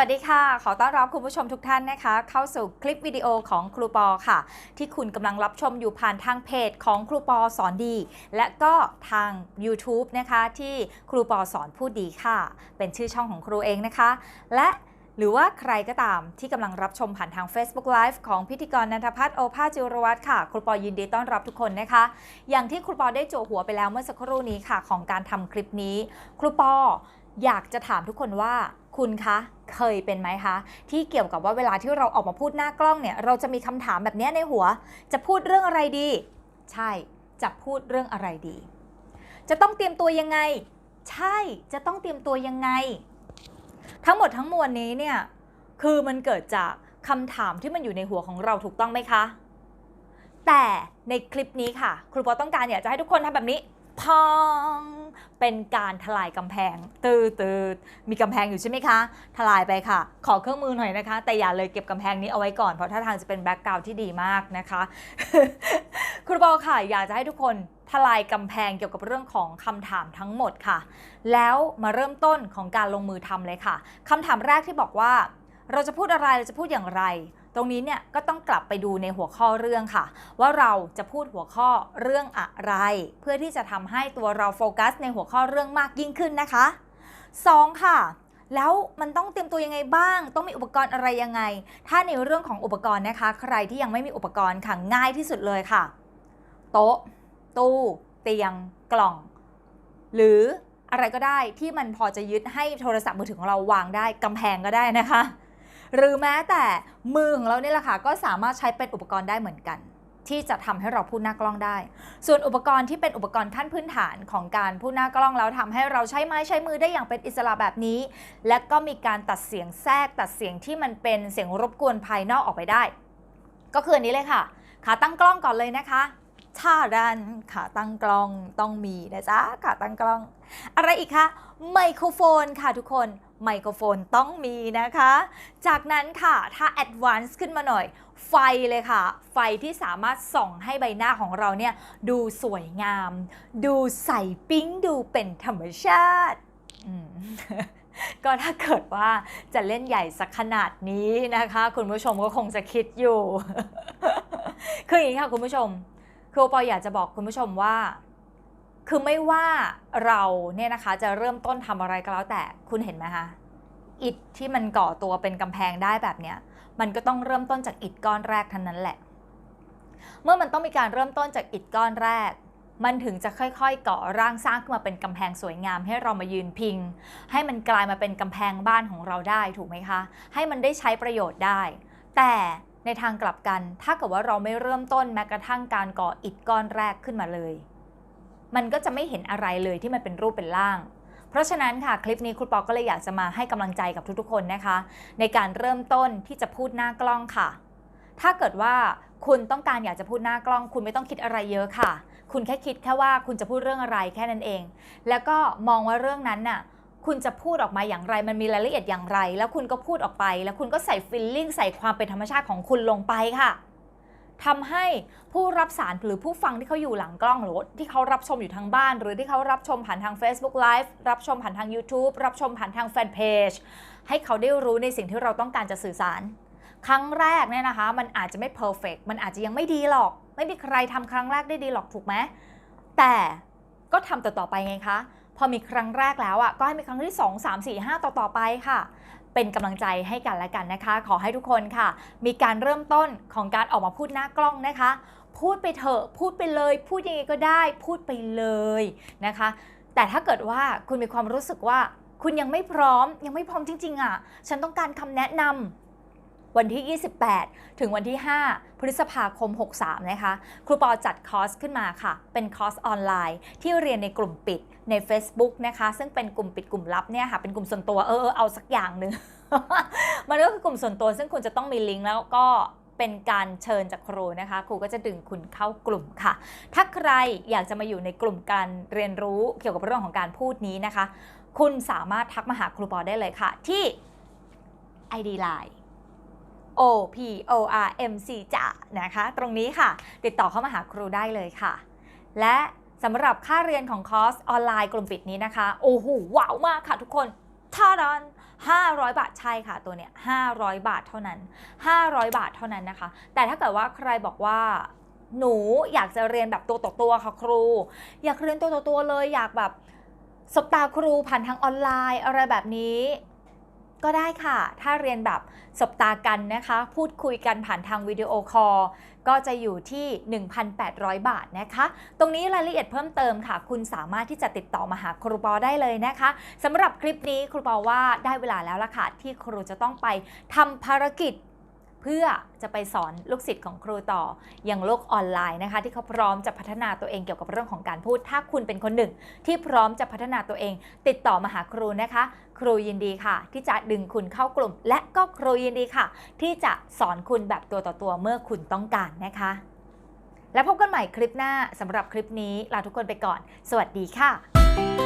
วัสดีค่ะ ขอต้อนรับคุณผู้ชมทุกท่านนะคะ เข้าสู่คลิปวิดีโอของครูปอค่ะ ที่คุณกำลังรับชมอยู่ผ่านทางเพจของครูปอสอนดี และก็ทาง YouTube นะคะที่ครูปอสอนพูดดีค่ะ เป็นชื่อช่องของครูเองนะคะ และหรือว่าใครก็ตามที่กำลังรับชมผ่านทาง Facebook Live ของพิธีกรนันทพัฒน์โอภาจิรวัตรค่ะ ครูปอยินดีต้อนรับทุกคนนะคะ อย่างที่ครูปอได้โจหัวไปแล้วเมื่อสักครู่นี้ค่ะ ของการทำคลิปนี้ ครูปออยากจะถามทุกคนว่า คุณคะเคยเป็นไหมคะ ที่เกี่ยวกับว่าเวลาที่เราออกมาพูดหน้ากล้องเนี่ย เราจะมีคำถามแบบนี้ในหัว จะพูดเรื่องอะไรดี ใช่ จะพูดเรื่องอะไรดี จะต้องเตรียมตัวยังไง ใช่จะต้องเตรียมตัวยังไง ทั้งหมดทั้งมวลนี้เนี่ยคือมันเกิดจากคำถามที่มันอยู่ในหัวของเราถูกต้องไหมคะ แต่ในคลิปนี้ค่ะ ครูปอต้องการอยากจะให้ทุกคนทำแบบนี้ พองเป็นการทลายกำแพงตืดตืดมีกำแพงอยู่ใช่ไหมคะ ทลายไปค่ะ ขอเครื่องมือหน่อยนะคะ แต่อย่าเลยเก็บกำแพงนี้เอาไว้ก่อน เพราะถ้าทางจะเป็นแบ็กกราวด์ที่ดีมากนะคะครูปอค่ะอยากจะให้ทุกคนทลายกำแพงเกี่ยวกับเรื่องของคำถามทั้งหมดค่ะ แล้วมาเริ่มต้นของการลงมือทำเลยค่ะคำถามแรกที่บอกว่า เราจะพูดอะไรเราจะพูดอย่างไร ตรงนี้เนี่ยก็ต้องกลับไปดูในหัวข้อเรื่องค่ะ ว่าเราจะพูดหัวข้อเรื่องอะไร เพื่อที่จะทำให้ตัวเราโฟกัส ในหัวข้อเรื่องมากยิ่งขึ้นนะคะ 2. ค่ะแล้วมันต้องเตรียมตัวยังไงบ้าง ต้องมีอุปกรณ์อะไรยังไง ถ้าในเรื่องของอุปกรณ์นะคะ ใครที่ยังไม่มีอุปกรณ์ค่ะง่ายที่สุดเลยค่ะ โต๊ะ ตู้ เตียง กล่อง หรืออะไรก็ได้ที่มันพอจะยึดให้โทรศัพท์มือถือของเราวางได้กำแพงก็ได้นะคะ หรือแม้แต่มือของเราเนี่ยแหละค่ะก็สามารถใช้เป็นอุปกรณ์ได้เหมือนกัน ที่จะทำให้เราพูดหน้ากล้องได้ ส่วนอุปกรณ์ที่เป็นอุปกรณ์ขั้นพื้นฐานของการพูดหน้ากล้องแล้วทำให้เราใช้ไม้ใช้มือได้อย่างเป็นอิสระแบบนี้ และก็มีการตัดเสียงแทรกตัดเสียงที่มันเป็นเสียงรบกวนภายนอกออกไปได้ ก็คืออันนี้เลยค่ะ ขาตั้งกล้องก่อนเลยนะคะ ท่าดันขาตั้งกล้องต้องมีนะจ๊ะขาตั้งกล้อง อะไรอีกคะไมโครโฟนค่ะทุกคนไมโครโฟนต้องมีนะคะ จากนั้นค่ะถ้าแอดวานซ์ขึ้นมาหน่อย ไฟเลยค่ะ ไฟที่สามารถส่องให้ใบหน้าของเราเนี่ย ดูสวยงาม ดูใสปิ๊งดูเป็นธรรมชาติก็ถ้าเกิดว่าจะเล่นใหญ่สักขนาดนี้นะคะ คุณผู้ชมก็คงจะคิดอยู่ คืออย่างนี้ค่ะคุณผู้ชม คือโอปออยากจะบอกคุณผู้ชมว่า คือไม่ว่าเราเนี่ยนะคะจะเริ่มต้นทำอะไรก็แล้วแต่คุณเห็นไหมคะอิฐที่มันก่อตัวเป็นกำแพงได้แบบเนี้ยมันก็ต้องเริ่มต้นจากอิฐก้อนแรกทั้งนั้นแหละ เมื่อมันต้องมีการเริ่มต้นจากอิฐก้อนแรก มันถึงจะค่อยๆ ก่อร่างสร้างขึ้นมาเป็นกำแพงสวยงาม ให้เรามายืนพิง ให้มันกลายมาเป็นกำแพงบ้านของเราได้ถูกไหมคะ ให้มันได้ใช้ประโยชน์ได้ แต่ ในทางกลับกัน ถ้าเกิดว่าเราไม่เริ่มต้นแม้กระทั่งการก่ออิฐก้อนแรกขึ้นมาเลย มันก็จะไม่เห็นอะไรเลยที่มันเป็นรูปเป็นร่าง เพราะฉะนั้นค่ะคลิปนี้ครูปอก็เลยอยากจะมาให้กำลังใจกับทุกๆ คนนะคะ ในการเริ่มต้นที่จะพูดหน้ากล้องค่ะ ถ้าเกิดว่าคุณต้องการอยากจะพูดหน้ากล้อง คุณไม่ต้องคิดอะไรเยอะค่ะ คุณแค่คิดแค่ว่าคุณจะพูดเรื่องอะไรแค่นั้นเอง แล้วก็มองว่าเรื่องนั้นน่ะ คุณจะพูดออกมาอย่างไร มันมีรายละเอียดอย่างไร แล้วคุณก็พูดออกไป แล้วคุณก็ใส่ฟิลลิ่งใส่ความเป็นธรรมชาติของคุณลงไปค่ะทำให้ผู้รับสารหรือผู้ฟังที่เขาอยู่หลังกล้องหรือที่เขารับชมอยู่ทางบ้าน หรือที่เขารับชมผ่านทาง Facebook Live รับชมผ่านทาง YouTube รับชมผ่านทางแฟนเพจให้เขาได้รู้ในสิ่งที่เราต้องการจะสื่อสาร ครั้งแรกเนี่ยนะคะ มันอาจจะไม่เพอร์เฟกมันอาจจะยังไม่ดีหรอก ไม่มีใครทำครั้งแรกได้ดีหรอกถูกไหมแต่ก็ทำต่อๆไปไงคะ พอมีครั้งแรกแล้วอะก็ให้มีครั้งที่ 2 3 4 5 ต่อๆไปค่ะ เป็นกำลังใจให้กันและกันนะคะ ขอให้ทุกคนค่ะ มีการเริ่มต้นของการออกมาพูดหน้ากล้องนะคะ พูดไปเถอะพูดไปเลย พูดยังไงก็ได้ พูดไปเลยนะคะ แต่ถ้าเกิดว่าคุณมีความรู้สึกว่า คุณยังไม่พร้อมยังไม่พร้อมจริงๆอะฉันต้องการคำแนะนำ วันที่ 28 ถึงวันที่ 5 พฤษภาคม 63 นะคะ ครูปอจัดคอร์สขึ้นมาค่ะ เป็นคอร์สออนไลน์ ที่เรียนในกลุ่มปิดใน Facebook นะคะ ซึ่งเป็นกลุ่มปิดกลุ่มลับเนี่ยค่ะ เป็นกลุ่มส่วนตัวเออเออเอาสักอย่างหนึ่ง มันก็คือกลุ่มส่วนตัว ซึ่งคุณจะต้องมีลิงก์แล้วก็เป็นการเชิญจากครูนะคะ ครูก็จะดึงคุณเข้ากลุ่มค่ะ ถ้าใครอยากจะมาอยู่ในกลุ่มการเรียนรู้เกี่ยวกับเรื่องของการพูดนี้นะคะ คุณสามารถทักมาหาครูปอได้เลยค่ะ ที่ ID Line O P O R M C จะนะคะ ตรงนี้ค่ะ ติดต่อเข้ามาหาครูได้เลยค่ะ และสำหรับค่าเรียนของคอร์สออนไลน์กลุ่มปิดนี้นะคะ โอ้โหว้าวมากค่ะทุกคนท่าดัน500 บาทใช่ค่ะตัวเนี้ย500 บาทเท่านั้น 500 บาทเท่านั้นนะคะ แต่ถ้าเกิดว่าใครบอกว่าหนูอยากจะเรียนแบบตัวต่อตัวค่ะครู อยากเรียนตัวต่อตัวเลยอยากแบบสบตาครูผ่านทางออนไลน์อะไรแบบนี้ ก็ได้ค่ะ ถ้าเรียนแบบสบตากันนะคะ พูดคุยกันผ่านทางวิดีโอคอลก็จะอยู่ที่ 1,800 บาทนะคะ ตรงนี้รายละเอียดเพิ่มเติมค่ะ คุณสามารถที่จะติดต่อมาหาครูปอได้เลยนะคะสำหรับคลิปนี้ครูปอว่าได้เวลาแล้วล่ะค่ะ ที่ครูจะต้องไปทำภารกิจ เพื่อจะไปสอนลูกศิษย์ของครูต่ออย่างโลกออนไลน์นะคะ ที่เขาพร้อมจะพัฒนาตัวเองเกี่ยวกับเรื่องของการพูด ถ้าคุณเป็นคนหนึ่ง ที่พร้อมจะพัฒนาตัวเอง ติดต่อมาหาครูนะคะ ครูยินดีค่ะ ที่จะดึงคุณเข้ากลุ่ม และก็ครูยินดีค่ะ ที่จะสอนคุณแบบตัวต่อตัวเมื่อคุณต้องการนะคะ แล้วพบกันใหม่คลิปหน้าสำหรับคลิปนี้ลาทุกคนไปก่อน สวัสดีค่ะ